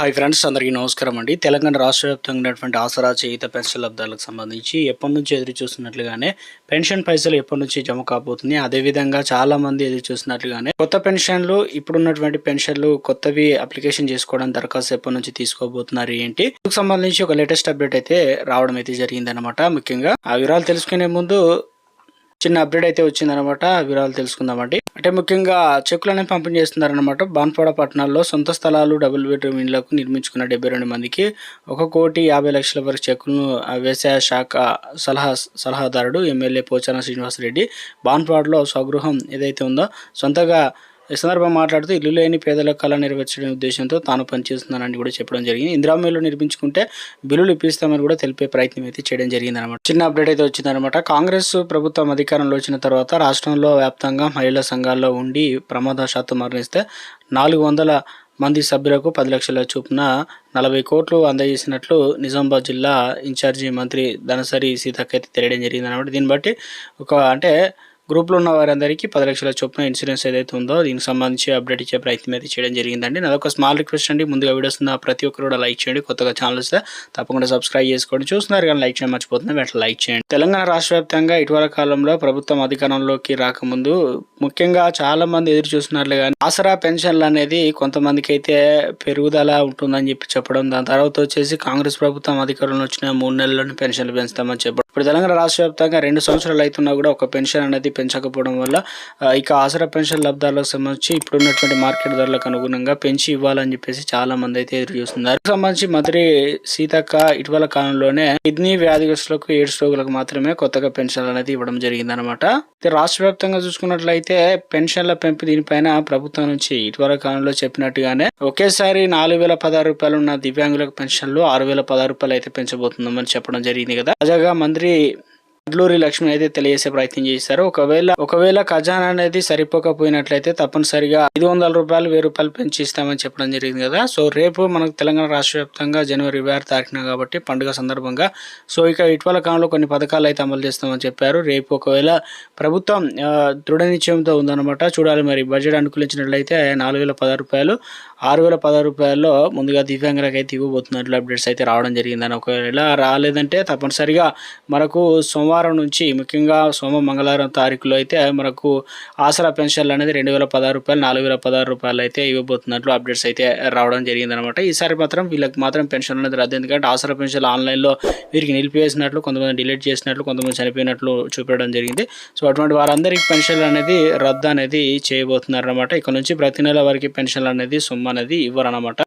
Hi friends అందరికీ నమస్కారం అండి. తెలంగాణ రాష్ట్ర వ్యాప్తంగా ఉన్నటువంటి ఆసరా చేయిత పెన్షన్ లబ్ధాలకు సంబంధించి ఎప్పటి నుంచి ఎదురు చూస్తున్నట్లుగానే పెన్షన్ పైసలు ఎప్పటి నుంచి జమ కాబోతుంది అదేవిధంగా చాలా మంది ఎదురు చూస్తున్నట్లుగానే కొత్త పెన్షన్లు ఇప్పుడున్నటువంటి పెన్షన్లు కొత్తవి అప్లికేషన్ చేసుకోవడం దరఖాస్తు ఎప్పటి నుంచి తీసుకోబోతున్నారు ఏంటి? అందుకు సంబంధించి ఒక లేటెస్ట్ అప్డేట్ అయితే రావడం అయితే జరిగిందనమాట ముఖ్యంగా ఆ వివరాలు తెలుసుకునే ముందు చిన్న అప్డేట్ అయితే వచ్చిందనమాట వివరాలు తెలుసుకుందామండి. అంటే ముఖ్యంగా చెక్కులు అనేవి పంపిణీ చేస్తున్నారనమాట బాన్పాడ పట్టణాల్లో సొంత స్థలాలు డబుల్ బెడ్రూమ్ ఇండ్లకు నిర్మించుకున్న డెబ్బై రెండు మందికి ఒక కోటి యాభై లక్షల వరకు చెక్కులను వ్యవసాయ శాఖ సలహా సలహాదారుడు ఎమ్మెల్యే పోచారం శ్రీనివాసరెడ్డి బాన్పాడలో స్వగృహం ఏదైతే ఉందో సొంతగా ఈ సందర్భంగా మాట్లాడుతూ ఇల్లు లేని పేదల కళ నెరవేర్చడం ఉద్దేశంతో తాను పనిచేస్తున్నానని కూడా చెప్పడం జరిగింది. ఇందిరామిల్లు నిర్మించుకుంటే బిల్లులు ఇప్పిస్తామని కూడా తెలిపే ప్రయత్నం అయితే చేయడం జరిగింది అనమాట చిన్న అప్డేట్ అయితే వచ్చిందనమాట కాంగ్రెస్ ప్రభుత్వం అధికారంలో వచ్చిన తర్వాత రాష్ట్రంలో వ్యాప్తంగా మహిళా సంఘాల్లో ఉండి ప్రమాదవశాత్తు మరణిస్తే నాలుగు వందల మంది సభ్యులకు పది లక్షల చొప్పున నలభై కోట్లు అందజేసినట్లు నిజామాబాద్ జిల్లా ఇన్ఛార్జి మంత్రి ధనసరి సీతక్క అయితే తెలియడం జరిగింది అనమాట దీన్ని బట్టి ఒక అంటే గ్రూప్లో ఉన్న వారందరికీ పది లక్షల చొప్పున ఇన్సూరెన్స్ ఏదైతే ఉందో దీనికి సంబంధించి అప్డేట్ ఇచ్చే ప్రయత్నం అయితే చేయడం జరిగిందండి. నాదొక స్మాల్ రిక్వెస్ట్ అండి. ముందుగా వీడియోస్ ఉన్న ప్రతి ఒక్కరు కూడా లైక్ చేయండి. కొత్తగా ఛానల్ వస్తే తప్పకుండా సబ్స్క్రైబ్ చేసుకోండి. చూస్తున్నారు కానీ లైక్ చేయడం మర్చిపోతుంది వెంటనే లైక్ చేయండి. తెలంగాణ రాష్ట్ర వ్యాప్తంగా ఇటీవల కాలంలో ప్రభుత్వం అధికారంలోకి రాకముందు ముఖ్యంగా చాలా మంది ఎదురు చూస్తున్నారు కానీ ఆసరా పెన్షన్లు అనేది కొంతమందికి అయితే పెరుగుదల ఉంటుందని చెప్పి చెప్పడం దాని తర్వాత వచ్చేసి కాంగ్రెస్ ప్రభుత్వం అధికారంలో వచ్చిన మూడు నెలల్లోనే పెన్షన్లు పెంచుతామని చెప్పడం. ఇప్పుడు తెలంగాణ రాష్ట్ర వ్యాప్తంగా రెండు సంవత్సరాలు అవుతున్నా కూడా ఒక పెన్షన్ అనేది పెంచకపోవడం వల్ల ఇక ఆసరా పెన్షన్ లబ్ధాలకు సంబంధించి ఇప్పుడున్నటువంటి మార్కెట్ ధరలకు అనుగుణంగా పెంచి ఇవ్వాలని చెప్పేసి చాలా మంది అయితే ఎదురు చూస్తున్నారు. సంబంధించి మంత్రి సీతక్క ఇటీవల కాలంలోనే కిడ్నీ వ్యాధిగ్రస్తులకు ఎయిడ్స్ రోగులకు మాత్రమే కొత్తగా పెన్షన్ అనేది ఇవ్వడం జరిగిందనమాట అనమాట రాష్ట్ర వ్యాప్తంగా చూసుకున్నట్లయితే పెన్షన్ల పెంపు దీనిపైన ప్రభుత్వం నుంచి ఇటీవల కాలంలో చెప్పినట్టుగానే ఒకేసారి నాలుగు వేల పదహారు రూపాయలు ఉన్న దివ్యాంగులకు పెన్షన్లు ఆరు వేల పదహారు రూపాయలు అయితే పెంచబోతుందని చెప్పడం జరిగింది కదా. తాజాగా మంత్రి అడ్లూరి లక్ష్మి అయితే తెలియజేసే ప్రయత్నం చేశారు. ఒకవేళ ఒకవేళ ఖజానా అనేది సరిపోకపోయినట్లయితే తప్పనిసరిగా ఐదు వందల రూపాయలు వెయ్యి రూపాయలు పెంచి ఇస్తామని చెప్పడం జరిగింది కదా. సో రేపు మనకు తెలంగాణ రాష్ట్ర వ్యాప్తంగా జనవరి ఇరవై ఆరు తారీఖున కాబట్టి పండుగ సందర్భంగా. సో ఇక ఇటీవల కాలంలో కొన్ని పథకాలు అయితే అమలు చేస్తామని చెప్పారు. రేపు ఒకవేళ ప్రభుత్వం దృఢ నిశ్చయంతో ఉందన్నమాట. చూడాలి మరి. బడ్జెట్ అనుకూలించినట్లయితే నాలుగు వేల పదహారు రూపాయలు ఆరు వేల పదహారు రూపాయల్లో ముందుగా దివ్యాంగులకు అయితే ఇవ్వబోతున్నట్లు అప్డేట్స్ అయితే రావడం జరిగిందని ఒకవేళ రాలేదంటే తప్పనిసరిగా మనకు సోమవారం నుంచి ముఖ్యంగా సోమ మంగళవారం తారీఖులో అయితే మనకు ఆసరా పెన్షన్లు అనేది రెండు వేల పదహారు రూపాయలు నాలుగు వేల పదహారు రూపాయలు అయితే ఇవ్వబోతున్నట్లు అప్డేట్స్ అయితే రావడం జరిగిందనమాట ఈసారి మాత్రం వీళ్ళకి మాత్రం పెన్షన్ అనేది రద్దు. ఎందుకంటే ఆసరా పెన్షన్లు ఆన్లైన్లో వీరికి నిలిపివేసినట్లు కొంతమంది డిలీట్ చేసినట్లు కొంతమంది చనిపోయినట్లు చూపెట్టడం జరిగింది. సో అటువంటి వారందరికీ పెన్షన్లు అనేది రద్దు అనేది చేయబోతున్నారు అనమాట ఇక నుంచి ప్రతి నెల వారికి పెన్షన్లు అనేది సొమ్ము అనేది ఇవ్వరనమాట